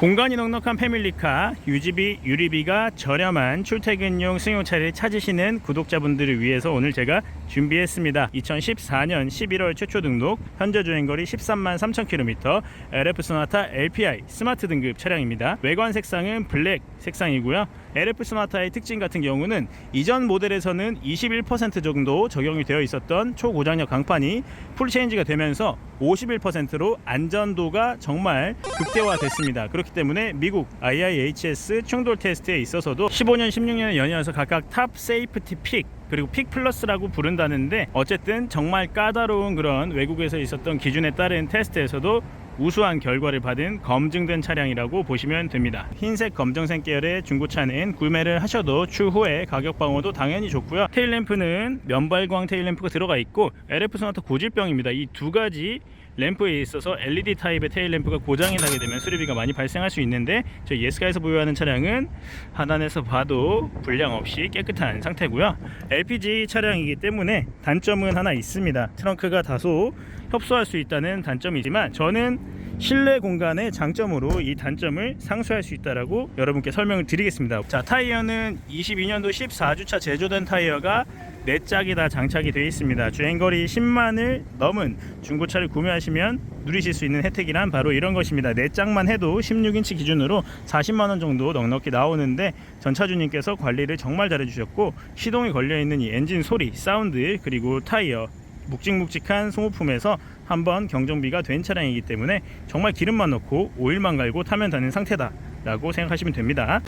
공간이 넉넉한 패밀리카, 유지비, 유리비가 저렴한 출퇴근용 승용차를 찾으시는 구독자분들을 위해서 오늘 제가 준비했습니다. 2014년 11월 최초 등록, 현재 주행거리 13만 3천 킬로미터, LF 소나타 LPI 스마트 등급 차량입니다. 외관 색상은 블랙 색상이고요. LF 소나타의 특징 같은 경우는 이전 모델에서는 21% 정도 적용이 되어 있었던 초고장력 강판이 풀체인지가 되면서 51%로 안전도가 정말 극대화됐습니다. 그렇 기 때문에 미국 IIHS 충돌 테스트에 있어서도 15년, 16년에 연이어서 각각 탑 세이프티 픽 그리고 픽 플러스라고 부른다는데 어쨌든 정말 까다로운 그런 외국에서 있었던 기준에 따른 테스트에서도 우수한 결과를 받은 검증된 차량이라고 보시면 됩니다. 흰색 검정색 계열의 중고차는 구매를 하셔도 추후에 가격 방어도 당연히 좋고요. 테일램프는 면발광 테일램프가 들어가 있고 LF 소나타 고질병입니다. 이 두 가지 램프에 있어서 LED 타입의 테일 램프가 고장이 나게 되면 수리비가 많이 발생할 수 있는데 저희 예스카에서 보유하는 차량은 하단에서 봐도 불량 없이 깨끗한 상태고요. LPG 차량이기 때문에 단점은 하나 있습니다. 트렁크가 다소 협소할 수 있다는 단점이지만 저는 실내 공간의 장점으로 이 단점을 상쇄할 수 있다라고 여러분께 설명을 드리겠습니다. 자, 타이어는 22년도 14주차 제조된 타이어가 4짝이 다 장착이 되어 있습니다. 주행거리 10만을 넘은 중고차를 구매하시면 누리실 수 있는 혜택이란 바로 이런 것입니다. 4짝만 해도 16인치 기준으로 40만원 정도 넉넉히 나오는데 전차주님께서 관리를 정말 잘해주셨고 시동이 걸려있는 이 엔진 소리, 사운드 그리고 타이어 묵직묵직한 소모품에서 한번 경정비가 된 차량이기 때문에 정말 기름만 넣고 오일만 갈고 타면 되는 상태다 라고 생각하시면 됩니다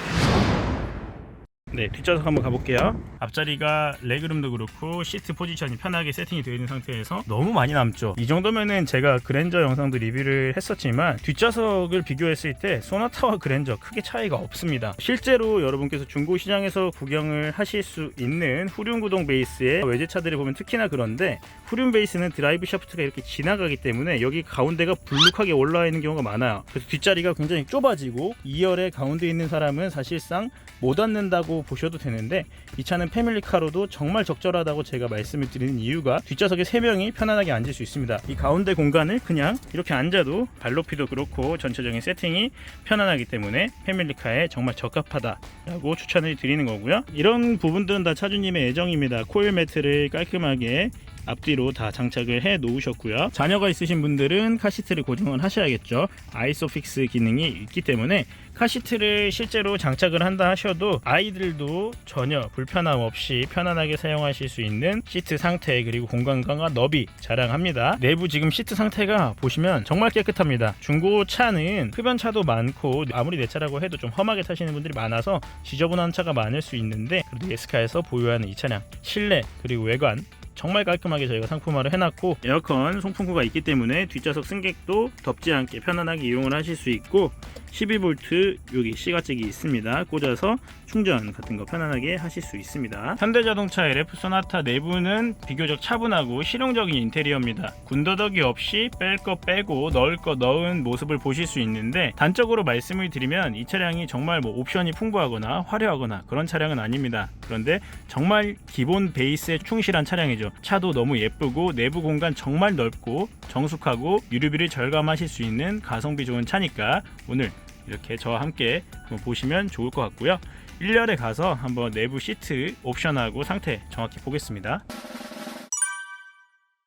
네 뒷좌석 한번 가볼게요. 앞자리가 레그룸도 그렇고 시트 포지션이 편하게 세팅이 되어 있는 상태에서 너무 많이 남죠. 이 정도면은 제가 그랜저 영상도 리뷰를 했었지만 뒷좌석을 비교했을 때 소나타와 그랜저 크게 차이가 없습니다. 실제로 여러분께서 중고 시장에서 구경을 하실 수 있는 후륜 구동 베이스의 외제차들을 보면 특히나 그런데 후륜 베이스는 드라이브 샤프트가 이렇게 지나가기 때문에 여기 가운데가 불룩하게 올라와 있는 경우가 많아요. 그래서 뒷자리가 굉장히 좁아지고 2열의 가운데 있는 사람은 사실상 못 앉는다고 보셔도 되는데 이 차는 패밀리카로도 정말 적절하다고 제가 말씀을 드리는 이유가 뒷좌석에 3명이 편안하게 앉을 수 있습니다. 이 가운데 공간을 그냥 이렇게 앉아도 발높이도 그렇고 전체적인 세팅이 편안하기 때문에 패밀리카에 정말 적합하다라고 추천을 드리는 거고요. 이런 부분들은 다 차주님의 애정입니다. 코일 매트를 깔끔하게 앞뒤로 다 장착을 해 놓으셨고요. 자녀가 있으신 분들은 카시트를 고정을 하셔야겠죠. 아이소픽스 기능이 있기 때문에 카시트를 실제로 장착을 한다 하셔도 아이들도 전혀 불편함 없이 편안하게 사용하실 수 있는 시트 상태 그리고 공간감과 너비 자랑합니다. 내부 지금 시트 상태가 보시면 정말 깨끗합니다. 중고 차는 흡연차도 많고 아무리 내 차라고 해도 좀 험하게 타시는 분들이 많아서 지저분한 차가 많을 수 있는데 그래도 예스카에서 보유하는 이 차량 실내 그리고 외관 정말 깔끔하게 저희가 상품화를 해놨고 에어컨 송풍구가 있기 때문에 뒷좌석 승객도 덥지 않게 편안하게 이용을 하실 수 있고 12V 여기 C가잭이 있습니다. 꽂아서 충전 같은 거 편안하게 하실 수 있습니다. 현대자동차 LF 소나타 내부는 비교적 차분하고 실용적인 인테리어입니다. 군더더기 없이 뺄 거 빼고 넣을 거 넣은 모습을 보실 수 있는데 단적으로 말씀을 드리면 이 차량이 정말 뭐 옵션이 풍부하거나 화려하거나 그런 차량은 아닙니다. 그런데 정말 기본 베이스에 충실한 차량이죠. 차도 너무 예쁘고 내부 공간 정말 넓고 정숙하고 유류비를 절감하실 수 있는 가성비 좋은 차니까 오늘 이렇게 저와 함께 한번 보시면 좋을 것 같고요 1열에 가서 한번 내부 시트 옵션하고 상태 정확히 보겠습니다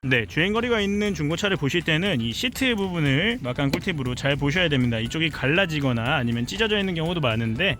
네, 주행거리가 있는 중고차를 보실 때는 이 시트 부분을 막간 꿀팁으로 잘 보셔야 됩니다. 이쪽이 갈라지거나 아니면 찢어져 있는 경우도 많은데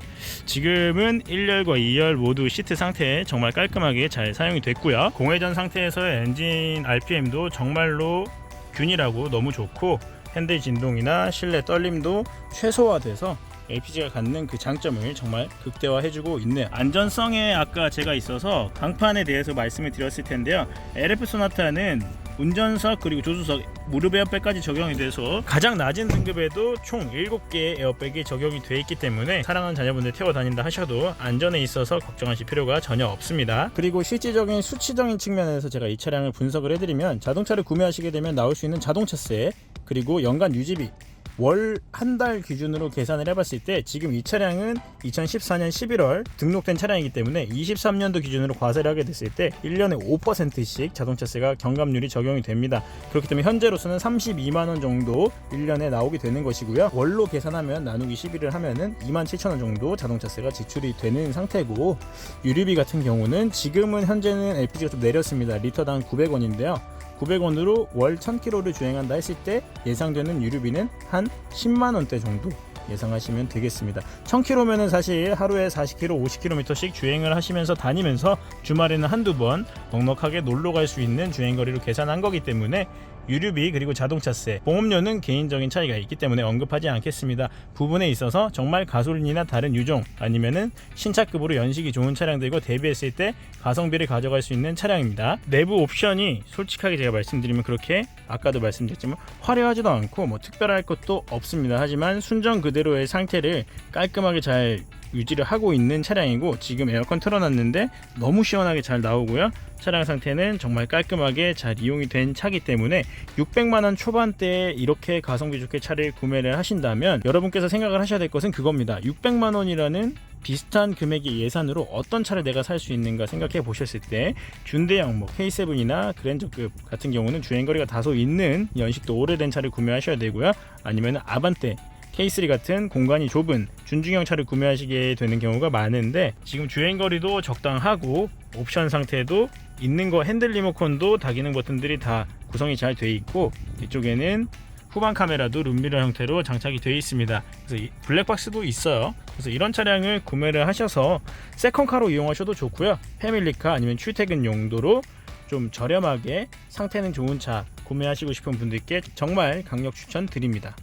지금은 1열과 2열 모두 시트 상태 정말 깔끔하게 잘 사용이 됐고요. 공회전 상태에서의 엔진 RPM도 정말로 균일하고 너무 좋고 핸들 진동이나 실내 떨림도 최소화돼서 LPG가 갖는 그 장점을 정말 극대화해주고 있네요. 안전성에 아까 제가 있어서 강판에 대해서 말씀을 드렸을 텐데요. LF 소나타는 운전석 그리고 조수석 무릎 에어백까지 적용이 돼서 가장 낮은 등급에도 총 7개의 에어백이 적용이 돼 있기 때문에 사랑하는 자녀분들 태워 다닌다 하셔도 안전에 있어서 걱정하실 필요가 전혀 없습니다. 그리고 실질적인 수치적인 측면에서 제가 이 차량을 분석을 해드리면 자동차를 구매하시게 되면 나올 수 있는 자동차세 그리고 연간 유지비 월 한 달 기준으로 계산을 해봤을 때 지금 이 차량은 2014년 11월 등록된 차량이기 때문에 23년도 기준으로 과세를 하게 됐을 때 1년에 5%씩 자동차세가 경감률이 적용이 됩니다. 그렇기 때문에 현재로서는 32만 원 정도 1년에 나오게 되는 것이고요. 월로 계산하면 나누기 11을 하면은 2만 7천 원 정도 자동차세가 지출이 되는 상태고 유류비 같은 경우는 지금은 현재는 LPG가 좀 내렸습니다. 리터당 900원인데요. 900원으로 월 1000km를 주행한다 했을 때 예상되는 유류비는 한 10만 원대 정도 예상하시면 되겠습니다. 1000km면은 사실 하루에 40km, 50km씩 주행을 하시면서 다니면서 주말에는 한두 번 넉넉하게 놀러 갈 수 있는 주행 거리로 계산한 거기 때문에 유류비 그리고 자동차세, 보험료는 개인적인 차이가 있기 때문에 언급하지 않겠습니다. 부분에 있어서 정말 가솔린이나 다른 유종 아니면은 신차급으로 연식이 좋은 차량들과 대비했을 때 가성비를 가져갈 수 있는 차량입니다. 내부 옵션이 솔직하게 제가 말씀드리면 그렇게 아까도 말씀드렸지만 화려하지도 않고 뭐 특별할 것도 없습니다. 하지만 순정 그대로의 상태를 깔끔하게 잘 유지를 하고 있는 차량이고 지금 에어컨 틀어놨는데 너무 시원하게 잘 나오고요. 차량 상태는 정말 깔끔하게 잘 이용이 된 차기 때문에 600만원 초반대에 이렇게 가성비 좋게 차를 구매를 하신다면 여러분께서 생각을 하셔야 될 것은 그겁니다. 600만원이라는 비슷한 금액의 예산으로 어떤 차를 내가 살 수 있는가 생각해 보셨을 때 준대형 뭐 K7이나 그랜저급 같은 경우는 주행거리가 다소 있는 연식도 오래된 차를 구매하셔야 되고요. 아니면 아반떼 K3 같은 공간이 좁은 준중형 차를 구매하시게 되는 경우가 많은데 지금 주행 거리도 적당하고 옵션 상태도 있는 거 핸들 리모컨도 다기능 버튼들이 다 구성이 잘 돼 있고 이쪽에는 후방 카메라도 룸미러 형태로 장착이 되어 있습니다. 그래서 이 블랙박스도 있어요. 그래서 이런 차량을 구매를 하셔서 세컨카로 이용하셔도 좋고요. 패밀리카 아니면 출퇴근 용도로 좀 저렴하게 상태는 좋은 차 구매하시고 싶은 분들께 정말 강력 추천드립니다.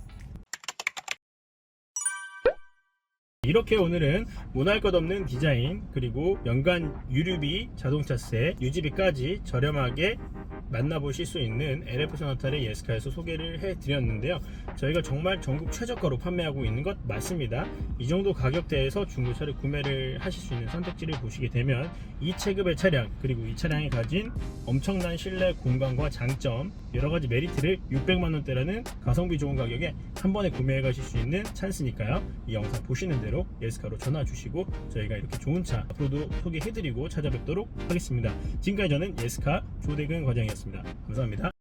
이렇게 오늘은 못할 것 없는 디자인 그리고 연간 유류비 자동차세 유지비까지 저렴하게 만나보실 수 있는 LF 소나타를 예스카에서 소개를 해드렸는데요 저희가 정말 전국 최저가로 판매하고 있는 것 맞습니다 이 정도 가격대에서 중고차를 구매를 하실 수 있는 선택지를 보시게 되면 이 체급의 차량 그리고 이 차량이 가진 엄청난 실내 공간과 장점 여러 가지 메리트를 600만 원대라는 가성비 좋은 가격에 한 번에 구매해 가실 수 있는 찬스니까요. 이 영상 보시는 대로 예스카로 전화 주시고 저희가 이렇게 좋은 차 앞으로도 소개해 드리고 찾아뵙도록 하겠습니다. 지금까지 저는 예스카 조대근 과장이었 습니다. 감사합니다.